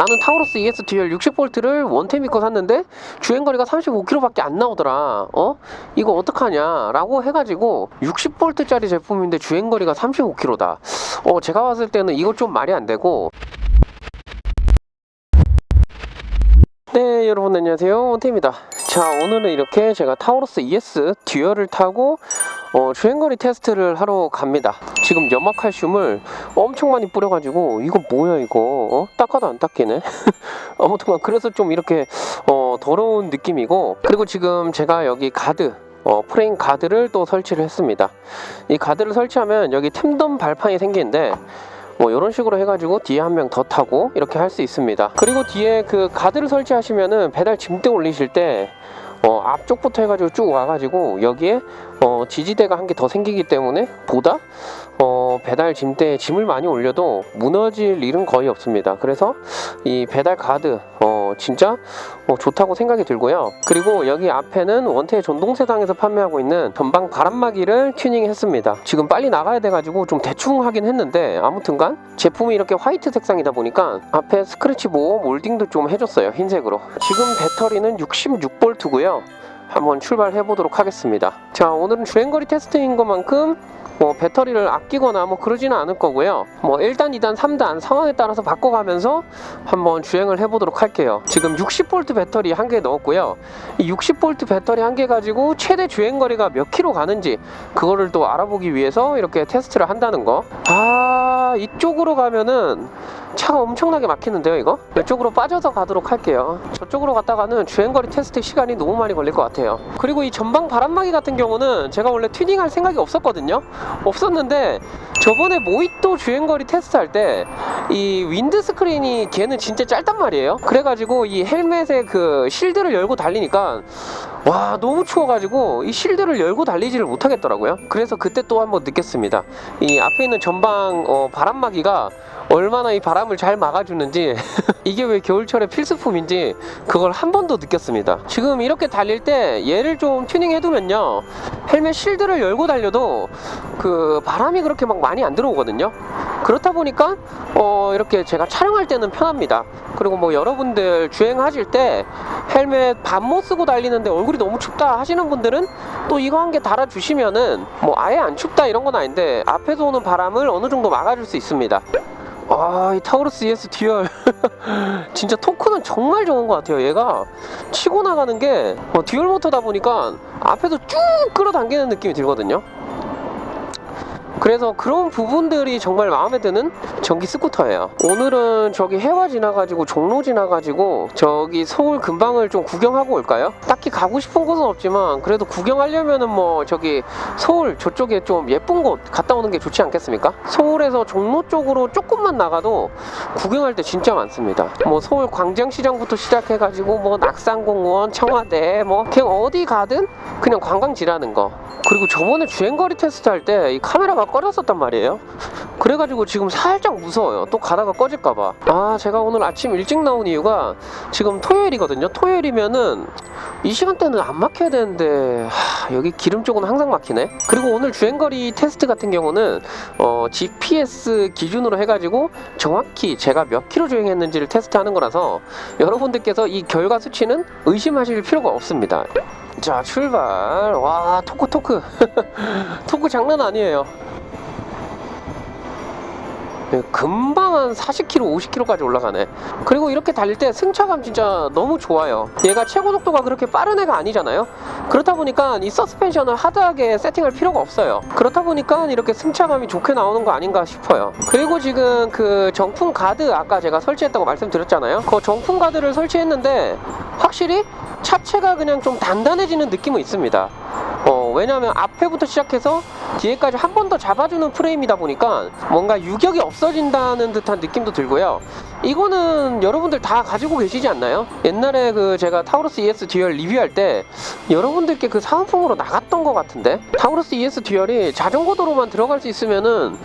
나는 타우러스 ES 듀얼 60V를 원템 믿고 샀는데 주행거리가 35km밖에 안 나오더라. 어? 이거 어떡하냐? 라고 해가지고 60V짜리 제품인데 주행거리가 35km다. 어, 제가 봤을 때는 이거 좀 말이 안 되고 네 여러분 안녕하세요 원태입니다 자 오늘은 이렇게 제가 타우러스 ES 듀얼을 타고 어, 주행거리 테스트를 하러 갑니다 지금 염화칼슘을 엄청 많이 뿌려가지고 이거 뭐야 이거 어? 닦아도 안 닦이네 아무튼 그래서 좀 이렇게 어, 더러운 느낌이고 그리고 지금 제가 여기 가드 어, 프레임 가드를 또 설치를 했습니다 이 가드를 설치하면 여기 템덤 발판이 생기는데 뭐 이런 식으로 해가지고 뒤에 한 명 더 타고 이렇게 할 수 있습니다. 그리고 뒤에 그 가드를 설치하시면은 배달 짐대 올리실 때 어, 앞쪽부터 해가지고 쭉 와가지고 여기에 어, 지지대가 한 개 더 생기기 때문에 보다 어, 배달 짐대에 짐을 많이 올려도 무너질 일은 거의 없습니다. 그래서 이 배달 가드 어, 진짜 어, 좋다고 생각이 들고요. 그리고 여기 앞에는 원태 전동세상에서 판매하고 있는 전방 바람막이를 튜닝했습니다. 지금 빨리 나가야 돼가지고 좀 대충 하긴 했는데 아무튼간 제품이 이렇게 화이트 색상이다 보니까 앞에 스크래치 보호 몰딩도 좀 해줬어요 흰색으로. 지금 배터리는 66V고요. 한번 출발해 보도록 하겠습니다. 자, 오늘은 주행거리 테스트인 것만큼 뭐 배터리를 아끼거나 뭐 그러지는 않을 거고요. 뭐 1단, 2단, 3단 상황에 따라서 바꿔가면서 한번 주행을 해보도록 할게요. 지금 60V 배터리 한 개 넣었고요. 이 60V 배터리 한 개 가지고 최대 주행 거리가 몇 킬로 가는지 그거를 또 알아보기 위해서 이렇게 테스트를 한다는 거. 아, 이쪽으로 가면은 차가 엄청나게 막히는데요, 이거? 이쪽으로 빠져서 가도록 할게요. 저쪽으로 갔다가는 주행거리 테스트 시간이 너무 많이 걸릴 것 같아요. 그리고 이 전방 바람막이 같은 경우는 제가 원래 튜닝할 생각이 없었거든요. 없었는데 저번에 모히또 주행거리 테스트 할 때 이 윈드 스크린이 걔는 진짜 짧단 말이에요. 그래가지고 이 헬멧에 그 실드를 열고 달리니까 와 너무 추워가지고 이 실드를 열고 달리지를 못하겠더라고요. 그래서 그때 또 한번 느꼈습니다. 이 앞에 있는 전방 어, 바람막이가 얼마나 이 바람을 잘 막아주는지 이게 왜 겨울철에 필수품인지 그걸 한번더 느꼈습니다. 지금 이렇게 달릴 때 얘를 좀 튜닝해두면요 헬멧 실드를 열고 달려도 그 바람이 그렇게 막 많이 안 들어오거든요. 그렇다 보니까 어 이렇게 제가 촬영할 때는 편합니다. 그리고 뭐 여러분들 주행하실 때 헬멧 밥못 쓰고 달리는데 얼굴이 너무 춥다 하시는 분들은 또 이거 한 개 달아주시면은 뭐 아예 안 춥다 이런 건 아닌데 앞에서 오는 바람을 어느 정도 막아줄 수 있습니다. 아, 이 타우루스 ES 듀얼 진짜 토크는 정말 좋은 것 같아요. 얘가 치고 나가는 게 어, 듀얼 모터다 보니까 앞에서 쭉 끌어당기는 느낌이 들거든요. 그래서 그런 부분들이 정말 마음에 드는 전기 스쿠터예요. 오늘은 저기 해와 지나가지고 종로 지나가지고 저기 서울 근방을 좀 구경하고 올까요? 딱히 가고 싶은 곳은 없지만 그래도 구경하려면은 뭐 저기 서울 저쪽에 좀 예쁜 곳 갔다 오는 게 좋지 않겠습니까? 서울에서 종로 쪽으로 조금만 나가도 구경할 때 진짜 많습니다. 뭐 서울 광장시장부터 시작해가지고 뭐 낙산공원, 청와대 뭐 그냥 어디 가든 그냥 관광지라는 거. 그리고 저번에 주행거리 테스트 할 때 이 카메라가 꺼졌었단 말이에요. 그래가지고 지금 살짝 무서워요. 또 가다가 꺼질까봐. 아, 제가 오늘 아침 일찍 나온 이유가 지금 토요일이거든요. 토요일이면은 이 시간대는 안 막혀야 되는데 하, 여기 기름 쪽은 항상 막히네. 그리고 오늘 주행거리 테스트 같은 경우는 어, GPS 기준으로 해가지고 정확히 제가 몇 킬로 주행했는지를 테스트하는 거라서 여러분들께서 이 결과 수치는 의심하실 필요가 없습니다. 자 출발 와 토크 토크 토크 장난 아니에요 네, 금방 한 40km, 50km까지 올라가네. 그리고 이렇게 달릴 때 승차감 진짜 너무 좋아요. 얘가 최고 속도가 그렇게 빠른 애가 아니잖아요. 그렇다 보니까 이 서스펜션을 하드하게 세팅할 필요가 없어요. 그렇다 보니까 이렇게 승차감이 좋게 나오는 거 아닌가 싶어요. 그리고 지금 그 정품 가드 아까 제가 설치했다고 말씀드렸잖아요. 그 정품 가드를 설치했는데 확실히 차체가 그냥 좀 단단해지는 느낌은 있습니다. 어, 왜냐하면 앞에부터 시작해서 뒤에까지 한 번 더 잡아주는 프레임이다 보니까 뭔가 유격이 없어진다는 듯한 느낌도 들고요. 이거는 여러분들 다 가지고 계시지 않나요? 옛날에 그 제가 타우러스 ES 듀얼 리뷰할 때 여러분들께 그 사은품으로 나갔던 것 같은데 타우러스 ES 듀얼이 자전거 도로만 들어갈 수 있으면은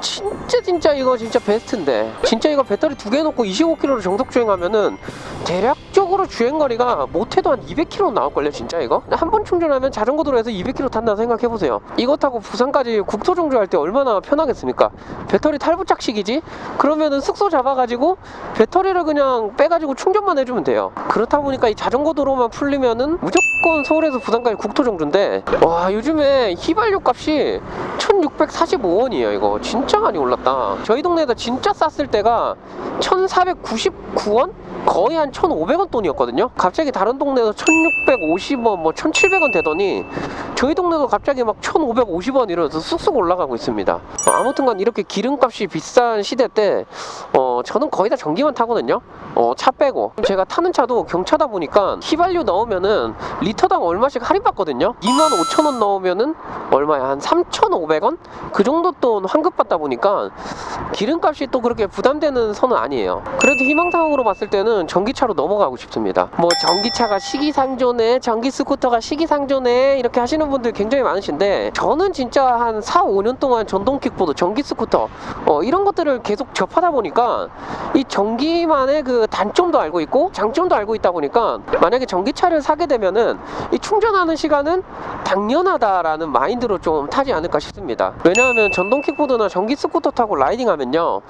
진짜 진짜 이거 진짜 베스트인데. 진짜 이거 배터리 두 개 놓고 25km로 정속 주행하면은 대략적으로 주행거리가 못해도 한 200km 나올걸요 진짜 이거? 한 번 충전하면 자전거 도로에서 200km 탄다 생각해보세요. 이거 타고 부산까지 국토 정주할 때 얼마나 편하겠습니까? 배터리 탈부착식이지? 그러면은 숙소 잡아가지고 배터리를 그냥 빼가지고 충전만 해주면 돼요. 그렇다 보니까 이 자전거 도로만 풀리면은 무조건 서울에서 부산까지 국토 정주인데 와 요즘에 휘발유 값이 1645원이에요 이거. 진짜 많이 올랐다 저희 동네에서 진짜 쌌을 때가 1499원? 거의 한 1,500원 돈이었거든요. 갑자기 다른 동네에서 1,650원, 뭐 1,700원 되더니 저희 동네도 갑자기 막 1,550원 이러면서 쑥쑥 올라가고 있습니다. 어, 아무튼간 이렇게 기름값이 비싼 시대 때 어, 저는 거의 다 전기만 타거든요. 어, 차 빼고 제가 타는 차도 경차다 보니까 휘발유 넣으면은 리터당 얼마씩 할인받거든요. 2만 5천 원 넣으면은 얼마야? 한 3,500원? 그 정도 돈 환급받다 보니까 기름값이 또 그렇게 부담되는 선은 아니에요. 그래도 희망사항으로 봤을 때는 전기차로 넘어가고 싶습니다. 뭐 전기차가 시기상조네, 전기 스쿠터가 시기상조네 이렇게 하시는 분들 굉장히 많으신데 저는 진짜 한 4, 5년 동안 전동 킥보드, 전기 스쿠터 어, 이런 것들을 계속 접하다 보니까 이 전기만의 그 단점도 알고 있고 장점도 알고 있다 보니까 만약에 전기차를 사게 되면은 이 충전하는 시간은 당연하다라는 마인드로 좀 타지 않을까 싶습니다. 왜냐하면 전동 킥보드나 전기 스쿠터 타고 라이딩 하면요.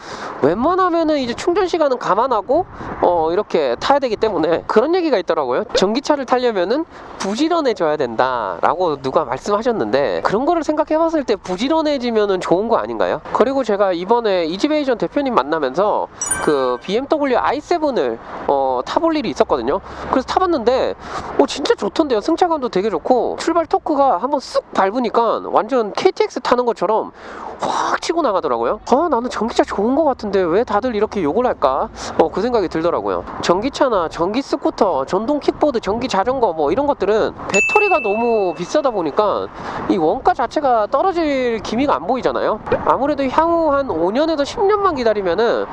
웬만하면은 이제 충전 시간은 감안하고 어 이렇게 타야 되기 때문에 그런 얘기가 있더라고요. 전기차를 타려면은 부지런해져야 된다라고 누가 말씀하셨는데 그런 거를 생각해 봤을 때 부지런해지면은 좋은 거 아닌가요? 그리고 제가 이번에 이지베이전 대표님 만나면서 그 BMW i7을 어, 타볼 일이 있었거든요. 그래서 타봤는데 어, 진짜 좋던데요. 승차감도 되게 좋고 출발 토크가 한번 쓱 밟으니까 완전 KTX 타는 것처럼 확 치고 나가더라고요. 아 나는 전기차 좋은 거 같은데 왜 다들 이렇게 욕을 할까? 어, 그 생각이 들더라고요. 전기차나 전기 스쿠터, 전동 킥보드, 전기 자전거 뭐 이런 것들은 배터리가 너무 비싸다 보니까 이 원가 자체가 떨어질 기미가 안 보이잖아요. 아무래도 향후 한 5년에서 10년만 기다리면은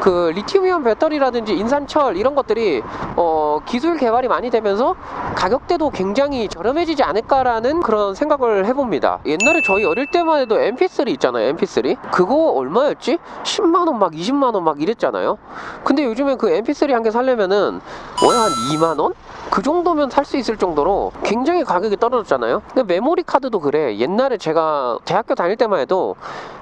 그 리튬이온 배터리라든지 인산철 이런 것들이 어, 기술 개발이 많이 되면서 가격대도 굉장히 저렴해지지 않을까라는 그런 생각을 해봅니다. 옛날에 저희 어릴 때만 해도 MP3 있잖아요. MP3 그거 얼마였지? 10만 원막 20만 원 막 이랬잖아요. 근데 요즘에 그 MP3 한 개 살려면은 월한 2만 원? 그 정도면 살 수 있을 정도로 굉장히 가격이 떨어졌잖아요. 근데 메모리 카드도 그래. 옛날에 제가 대학교 다닐 때만 해도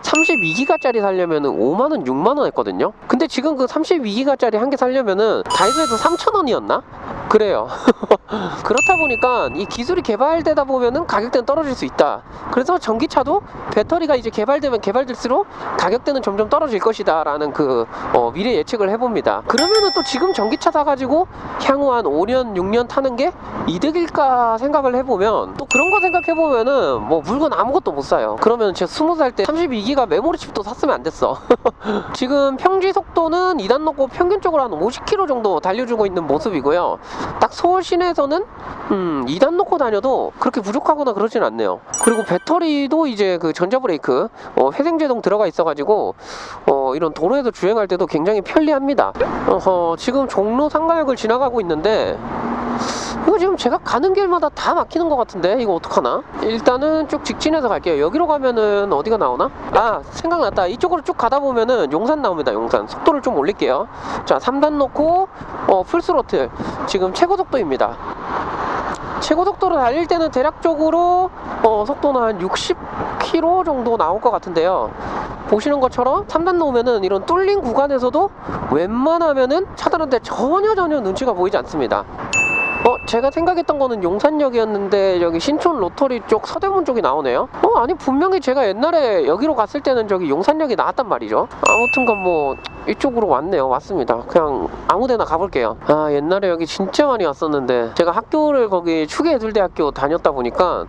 32기가짜리 살려면은 5만 원, 6만 원 했거든요. 근데 지금 그 32기가짜리 한 개 살려면은 다이소에서 3천 원이었나? 그래요. 그렇다 보니까 이 기술이 개발되다 보면은 가격대는 떨어질 수 있다. 그래서 전기차도 배터리가 이제 개발되면 개발될수록 가격대는 점점 떨어질 것이다 라는 그 어, 미래 예측을 해봅니다. 그러면은 또 지금 전기차 사가지고 향후 한 5년, 6년 타는 게 이득일까 생각을 해보면 또 그런 거 생각해보면은 뭐 물건 아무것도 못 사요. 그러면 제가 20살 때 32기가 메모리 칩도 샀으면 안 됐어. 지금 평지 속도는 2단 놓고 평균적으로 한 50km 정도 달려주고 있는 모습이고요. 딱 서울 시내에서는 음, 2단 놓고 다녀도 그렇게 부족하거나 그러진 않네요. 그리고 배터리도 이제 그 전자 브레이크 어, 회생제동 들어가 있어가지고 어, 이런 도로에서 주행할 때도 굉장히 편리합니다. 어허, 지금 종로 상가역을 지나가고 있는데 이거 지금 제가 가는 길마다 다 막히는 것 같은데 이거 어떡하나? 일단은 쭉 직진해서 갈게요. 여기로 가면은 어디가 나오나? 아 생각났다. 이쪽으로 쭉 가다 보면은 용산 나옵니다. 용산 속도를 좀 올릴게요. 자 3단 놓고 어, 풀스로틀 지금 최고 속도입니다. 최고 속도로 달릴 때는 대략적으로 어, 속도는 한 60km 정도 나올 것 같은데요. 보시는 것처럼 3단 놓으면은 이런 뚫린 구간에서도 웬만하면은 차들한테 전혀 전혀 눈치가 보이지 않습니다. 어, 제가 생각했던 거는 용산역이었는데 여기 신촌 로터리 쪽 서대문 쪽이 나오네요. 어, 아니 분명히 제가 옛날에 여기로 갔을 때는 저기 용산역이 나왔단 말이죠. 아무튼간 뭐 이쪽으로 왔네요. 왔습니다. 그냥 아무데나 가볼게요. 아 옛날에 여기 진짜 많이 왔었는데 제가 학교를 거기 추계예술대학교 다녔다 보니까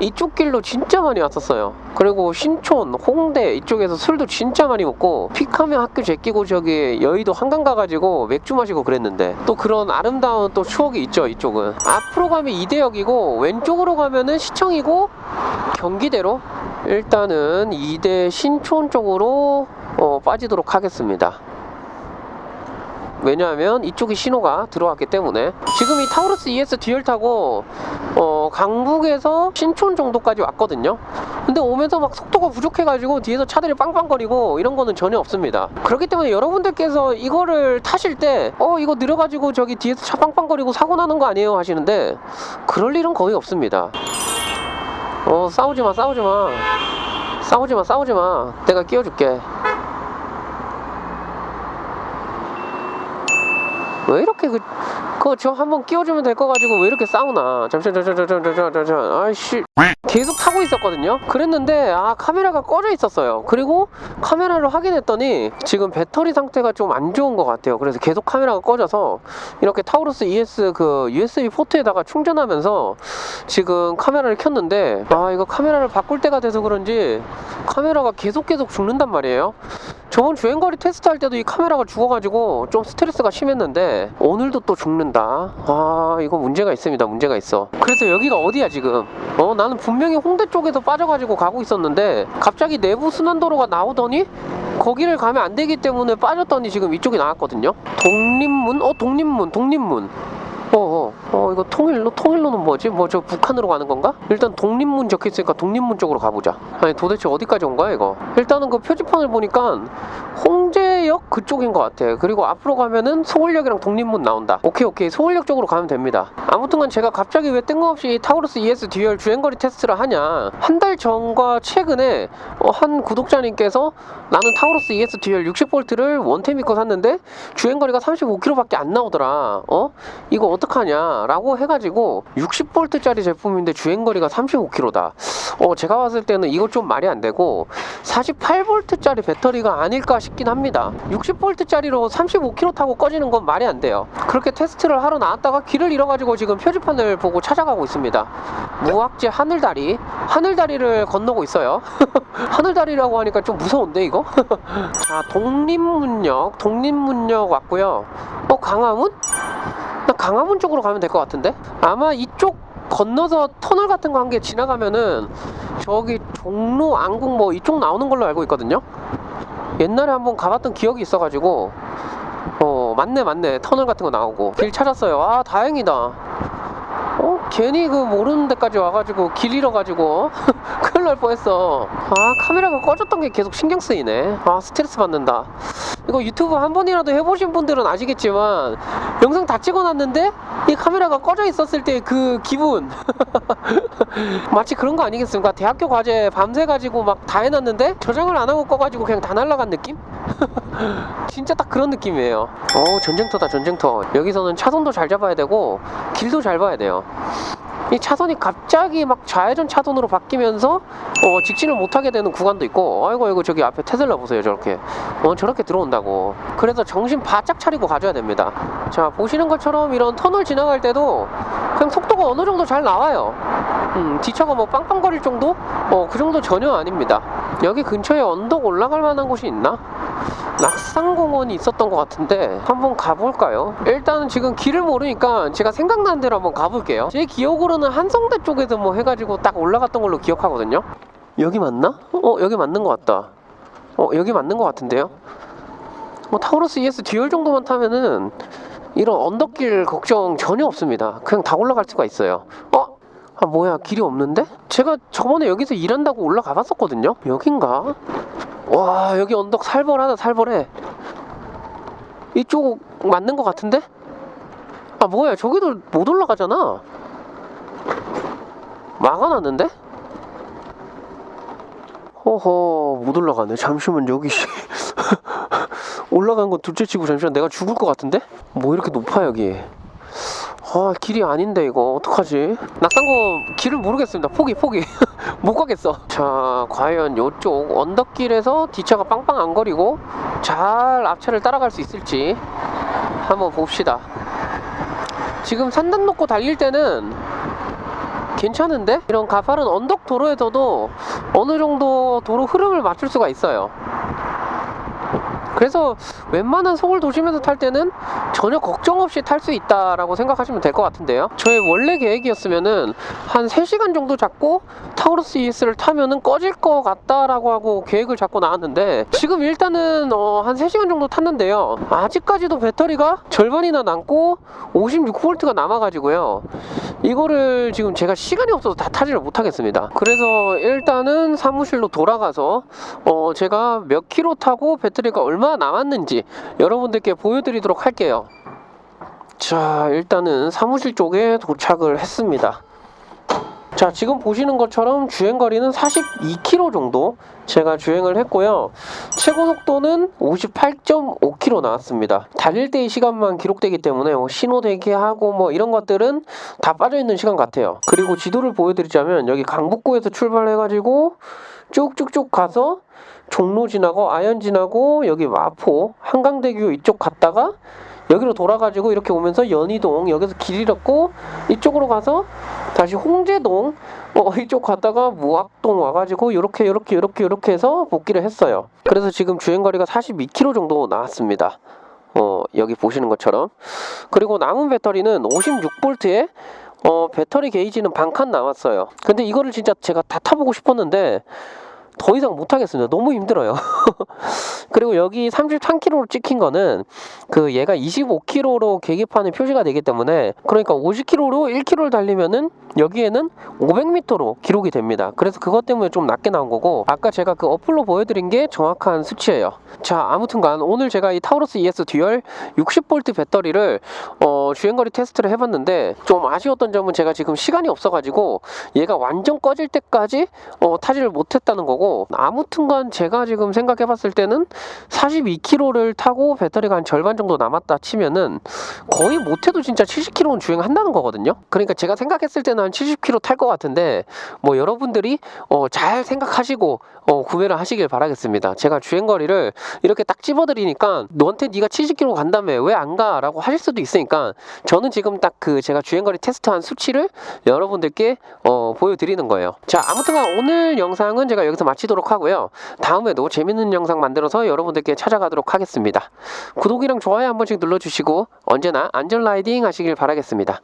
이쪽 길로 진짜 많이 왔었어요. 그리고 신촌, 홍대 이쪽에서 술도 진짜 많이 먹고 픽하면 학교 제끼고 저기 여의도 한강 가가지고 맥주 마시고 그랬는데 또 그런 아름다운 또 추억이 있죠 이쪽 은 앞으로 가면 이대역이고 왼쪽으로 가면은 시청이고 경기대로 일단은 이대 신촌 쪽으로 어, 빠지도록 하겠습니다. 왜냐하면 이쪽이 신호가 들어왔기 때문에 지금 이 타우루스 ES 듀얼 타고 어, 강북에서 신촌 정도까지 왔거든요. 근데 오면서 막 속도가 부족해가지고 뒤에서 차들이 빵빵거리고 이런 거는 전혀 없습니다. 그렇기 때문에 여러분들께서 이거를 타실 때, 어, 이거 느려가지고 저기 뒤에서 차 빵빵거리고 사고 나는 거 아니에요? 하시는데, 그럴 일은 거의 없습니다. 어, 싸우지 마, 싸우지 마. 싸우지 마, 싸우지 마. 내가 끼워줄게. 왜 이렇게 그, 그거 저 한번 끼워주면 될 거 가지고 왜 이렇게 싸우나? 잠시만, 잠시만, 잠시만, 잠시만, 잠시만. 아이씨. 계속 타고 있었거든요. 그랬는데 아 카메라가 꺼져 있었어요. 그리고 카메라를 확인했더니 지금 배터리 상태가 좀 안 좋은 것 같아요. 그래서 계속 카메라가 꺼져서 이렇게 타우루스 ES 그 USB 포트에다가 충전하면서 지금 카메라를 켰는데 아 이거 카메라를 바꿀 때가 돼서 그런지 카메라가 계속 계속 죽는단 말이에요. 저번 주행거리 테스트할 때도 이 카메라가 죽어가지고 좀 스트레스가 심했는데 오늘도 또 죽는다. 아 이거 문제가 있습니다. 문제가 있어. 그래서 여기가 어디야 지금? 어 나는 분명히 홍대 쪽에서 빠져가지고 가고 있었는데 갑자기 내부 순환도로가 나오더니 거기를 가면 안 되기 때문에 빠졌더니 지금 이쪽이 나왔거든요. 독립문? 어 독립문 독립문. 어어 어, 이거 통일로 통일로는 뭐지? 뭐 저 북한으로 가는 건가? 일단 독립문 적혀 있으니까 독립문 쪽으로 가보자. 아니 도대체 어디까지 온 거야 이거? 일단은 그 표지판을 보니까 홍제 역 그쪽인 것 같아. 그리고 앞으로 가면은 서울역이랑 독립문 나온다. 오케이 오케이 서울역 쪽으로 가면 됩니다. 아무튼간 제가 갑자기 왜 뜬금없이 타우루스 ES 듀얼 주행거리 테스트를 하냐? 한 달 전과 최근에 어, 한 구독자님께서 나는 타우루스 ES 듀얼 60V를 원템 믿고 샀는데 주행거리가 35km밖에 안 나오더라. 어? 이거 어떡하냐 라고 해가지고 60V짜리 제품인데 주행거리가 35km다. 어 제가 봤을 때는 이거 좀 말이 안 되고 48V짜리 배터리가 아닐까 싶긴 합니다. 60V짜리로 35km 타고 꺼지는 건 말이 안 돼요. 그렇게 테스트를 하러 나왔다가 길을 잃어가지고 지금 표지판을 보고 찾아가고 있습니다. 무악지 하늘다리 하늘다리를 건너고 있어요. 하늘다리라고 하니까 좀 무서운데 이거? 자 독립문역 독립문역 왔고요. 어 강화문? 나 강화문 쪽으로 가면 될 것 같은데? 아마 이쪽 건너서 터널 같은 거 한 개 지나가면은 저기 종로 안국 뭐 이쪽 나오는 걸로 알고 있거든요. 옛날에 한번 가봤던 기억이 있어가지고 어 맞네 맞네 터널 같은 거 나오고 길 찾았어요. 아 다행이다. 어 괜히 그 모르는 데까지 와가지고 길 잃어가지고 큰일 날 뻔했어. 아 카메라가 꺼졌던 게 계속 신경 쓰이네. 아 스트레스 받는다. 이거 유튜브 한 번이라도 해보신 분들은 아시겠지만 영상 다 찍어놨는데 이 카메라가 꺼져 있었을 때 그 기분 마치 그런 거 아니겠습니까? 대학교 과제 밤새 가지고 막 다 해놨는데 저장을 안 하고 꺼가지고 그냥 다 날라간 느낌? 진짜 딱 그런 느낌이에요. 어 전쟁터다 전쟁터. 여기서는 차선도 잘 잡아야 되고 길도 잘 봐야 돼요. 이 차선이 갑자기 막 좌회전 차선으로 바뀌면서 어, 직진을 못하게 되는 구간도 있고 아이고 아이고 저기 앞에 테슬라 보세요 저렇게. 어, 저렇게 들어온다고. 그래서 정신 바짝 차리고 가줘야 됩니다. 자 보시는 것처럼 이런 터널 지나갈 때도 그냥 속도가 어느 정도 잘 나와요. 음, 뒤차가 뭐 빵빵거릴 정도? 어, 그 정도 전혀 아닙니다 여기 근처에 언덕 올라갈 만한 곳이 있나? 낙산공원이 있었던 것 같은데 한번 가볼까요? 일단은 지금 길을 모르니까 제가 생각나는 대로 한번 가볼게요 제 기억으로는 한성대 쪽에서 뭐 해가지고 딱 올라갔던 걸로 기억하거든요 여기 맞나? 어 여기 맞는 것 같다 어 여기 맞는 것 같은데요? 뭐 타우러스 ES 듀얼 정도만 타면은 이런 언덕길 걱정 전혀 없습니다 그냥 다 올라갈 수가 있어요 어? 아 뭐야 길이 없는데? 제가 저번에 여기서 일한다고 올라가 봤었거든요 여긴가? 와 여기 언덕 살벌하다 살벌해 이쪽 맞는 것 같은데? 아 뭐야 저기도 못 올라가잖아 막아놨는데? 허허 못 올라가네 잠시만 여기 씨. 올라간 건 둘째 치고 잠시만 내가 죽을 것 같은데? 뭐 이렇게 높아 여기 아 길이 아닌데 이거. 어떡하지? 낙산고 길을 모르겠습니다. 포기 포기 못 가겠어. 자 과연 요쪽 언덕길에서 뒷차가 빵빵 안 거리고 잘 앞차를 따라갈 수 있을지 한번 봅시다. 지금 산단 놓고 달릴 때는 괜찮은데? 이런 가파른 언덕 도로에서도 어느 정도 도로 흐름을 맞출 수가 있어요. 그래서 웬만한 서울 도심에서 탈 때는 전혀 걱정 없이 탈 수 있다라고 생각하시면 될 것 같은데요. 저의 원래 계획이었으면은 한 3시간 정도 잡고 타우루스 ES를 타면은 꺼질 것 같다라고 하고 계획을 잡고 나왔는데 지금 일단은 어, 한 3시간 정도 탔는데요. 아직까지도 배터리가 절반이나 남고 56V가 남아가지고요. 이거를 지금 제가 시간이 없어서 다 타지를 못하겠습니다. 그래서 일단은 사무실로 돌아가서 어, 제가 몇 킬로 타고 배터리가 얼마나 남았는지 여러분들께 보여드리도록 할게요. 자, 일단은 사무실 쪽에 도착을 했습니다. 자, 지금 보시는 것처럼 주행 거리는 42km 정도 제가 주행을 했고요. 최고 속도는 58.5km 나왔습니다. 달릴 때의 시간만 기록되기 때문에 뭐 신호 대기하고 뭐 이런 것들은 다 빠져 있는 시간 같아요. 그리고 지도를 보여드리자면 여기 강북구에서 출발해가지고 쭉쭉쭉 가서 종로 지나고 아현 지나고 여기 마포 한강대교 이쪽 갔다가 여기로 돌아가지고 이렇게 오면서 연희동 여기서 길 잃었고 이쪽으로 가서 다시 홍제동 어, 이쪽 갔다가 무학동 와가지고 이렇게 이렇게 이렇게 이렇게 해서 복귀를 했어요. 그래서 지금 주행 거리가 42km 정도 나왔습니다. 어, 여기 보시는 것처럼 그리고 남은 배터리는 56V에 어, 배터리 게이지는 반 칸 남았어요. 근데 이거를 진짜 제가 다 타보고 싶었는데 더 이상 못 하겠습니다. 너무 힘들어요. 그리고 여기 33km로 찍힌 거는 그 얘가 25km로 계기판에 표시가 되기 때문에 그러니까 50km로 1km를 달리면은 여기에는 500m로 기록이 됩니다. 그래서 그것 때문에 좀 낮게 나온 거고 아까 제가 그 어플로 보여드린 게 정확한 수치예요. 자 아무튼간 오늘 제가 이 타우러스 ES 듀얼 60V 배터리를 어, 주행거리 테스트를 해봤는데 좀 아쉬웠던 점은 제가 지금 시간이 없어가지고 얘가 완전 꺼질 때까지 어, 타지를 못했다는 거고 아무튼간 제가 지금 생각해봤을 때는 42km를 타고 배터리가 한 절반 정도 남았다 치면은 거의 못해도 진짜 70km는 주행한다는 거거든요. 그러니까 제가 생각했을 때는 한 70km 탈 것 같은데 뭐 여러분들이 어, 잘 생각하시고 어, 구매를 하시길 바라겠습니다. 제가 주행거리를 이렇게 딱 집어드리니까 너한테 네가 70km 간다며 왜 안 가? 라고 하실 수도 있으니까 저는 지금 딱 그 제가 주행거리 테스트한 수치를 여러분들께 어, 보여드리는 거예요. 자 아무튼간 오늘 영상은 제가 여기서 마치도록 하고요. 다음에도 재밌는 영상 만들어서 여러분들께 찾아가도록 하겠습니다. 구독이랑 좋아요 한 번씩 눌러주시고 언제나 안전 라이딩 하시길 바라겠습니다.